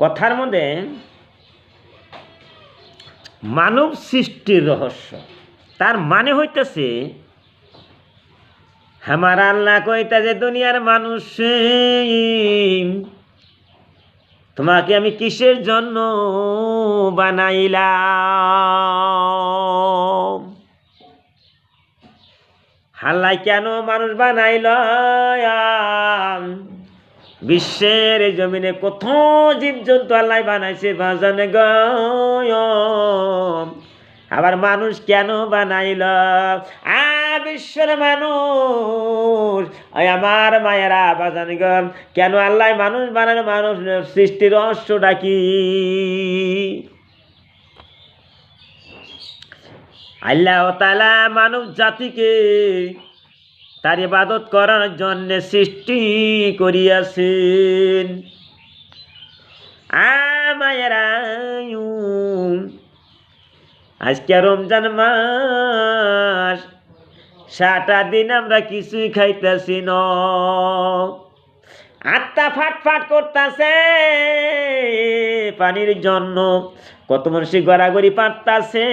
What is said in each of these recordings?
কথার মধ্যে মানব সৃষ্টির রহস্য। তার মানে হইতেছে, আমার আল্লাহ কইতাছে দুনিয়ার মানুষ, তোমাকে আমি কিসের জন্য বানাইলাম? হাল্লাই কেন মানুষ বানাইল? বিশ্বের এই জমিনে কত জীবজন্তু আল্লাহ বানাইছে, বাজানে গ আবার মানুষ কেন বানাইল? বিশ্বের মানুষ। আমার মায়েরা, বাজানি কেন আল্লাহ মানুষ বানানো মানুষ সৃষ্টির রহস্যটা কি? আল্লাহ তালা মানব জাতিকে তার ইবাদত করার জন্য সৃষ্টি করিয়াছেন। আজকে রমজান মাস সাটা দিন আমরা কিছুই খাইতেছি ন। আত্মা ফাট ফাট করতেছে পানির জন্য, কত মানুষ গড়াগড়ি পারতাছে,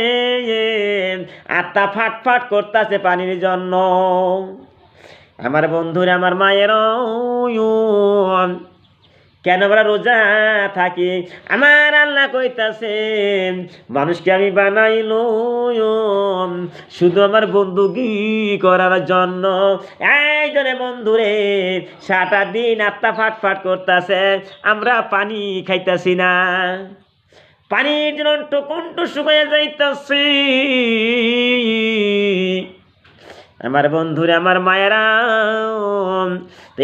আত্মা ফাট ফাট করতেছে পানির জন্য। আমার বন্ধুরা, আমার মায়ের কেন আমরা রোজা থাকি? আমার আল্লাহ কইতাছে মানুষকে আমি বানাইল শুধু আমার বন্ধু বন্ধুগি করার জন্য। এই জনে বন্ধুরে সাটা দিন আত্মা ফাট ফাট করতেছে, আমরা পানি খাইতাছি না। পানির জন্য টুকুন্টু শুকাইয়া যাইতাছি। আমার বন্ধুরা, আমার মায়েরা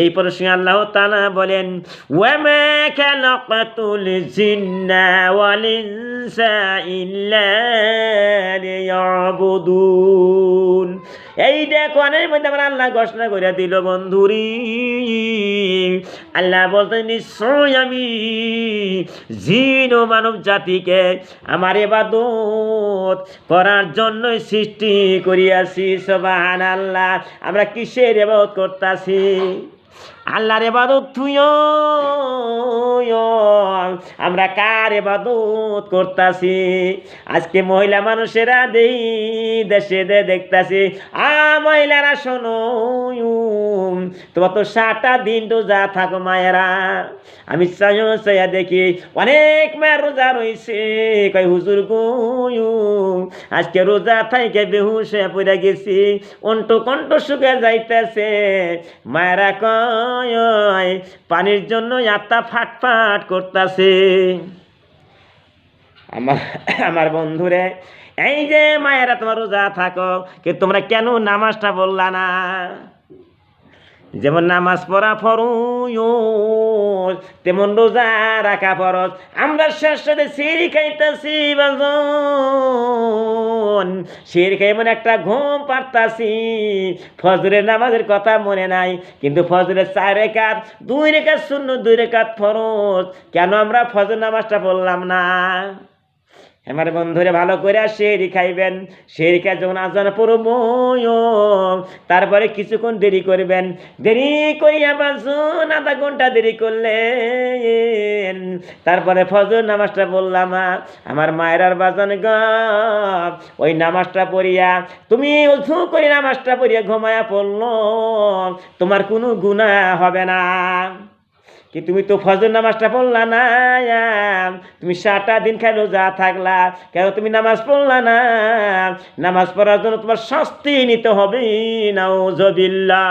এই প্রশ্নে আল্লাহ তালা বলেন, ওয়ামা খালাকাতুল জিন্না ওয়াল এই দেখো অনেক মধ্যে আমার আল্লাহ ঘোষণা করে দিল, বন্ধুরি। আল্লাহ বলতে নিশ্চয় আমি জিন ও মানব জাতিকে আমার এবাদত করার জন্যই সৃষ্টি করিয়াছি সবান আল্লাহ আমরা কিসের এবাদত করতাছি? আল্লাহর এবাদত থুইও আমরা কার এবাদত করতাছি? আজকে মহিলা মানুষেরা দেই, দেশে দে দেখতাছি। আ, মহিলারা শোনো তোমার তো সাতটা দিন রোজা থাকো মায়েরা। আমি চাইও, চাইয়া দেখি, অনেক মায়ের রোজা রয়েছে কই হুজুর গো আজকে রোজা থাইকে বেহুশ হয়ে পড়ে গেছি। অন্ট কণ্ঠ শুকে যাইতেছে। মায়েরা কয় পানির জন্য আত্মা ফাট ফাট করতেছে। আমার আমার বন্ধুরে, এই যে মায়েরা তোমার রোজা থাকো, কে তোমরা কেন নামাজটা বললা না? যেমন নামাজ পড়া ফরজ, তেমন রোজা রাখা ফরজ। আমরা শেষ সাথে সিঁড়ি খাইতেছি, বাজন। সিঁড়ি খেয়ে মনে একটা ঘুম পারতাছি। ফজরের নামাজের কথা মনে নাই, কিন্তু ফজরের চার রেখাত, দুই রেখাত শূন্য, দুই রেখাত ফরজ। কেন আমরা ফজর নামাজটা বললাম না? আমার বন্ধুরে ভালো করে শেরি খাইবেন, শেরি খাই যখন আজান পড়ব তারপরে কিছুক্ষণ দেরি করবেন। দেরি করিয়া বাসুন আধা ঘণ্টা দেরি করলেন। তারপরে ফজর নামাজটা বললাম আমার মায়ের আর বাজান গ, ওই নামাজটা পড়িয়া, তুমি উজু করে নামাজটা পড়িয়া ঘুমায়া পড়ল, তোমার কোনো গুণা হবে না। কি তুমি তো ফজর নামাজটা পড়লা না? তুমি সাতটা দিন খাই রোজা থাকলা। কেন তুমি নামাজ পড়লা না? নামাজ পড়ার জন্য তোমার শাস্তি নিতে হবে। না জবিল্লা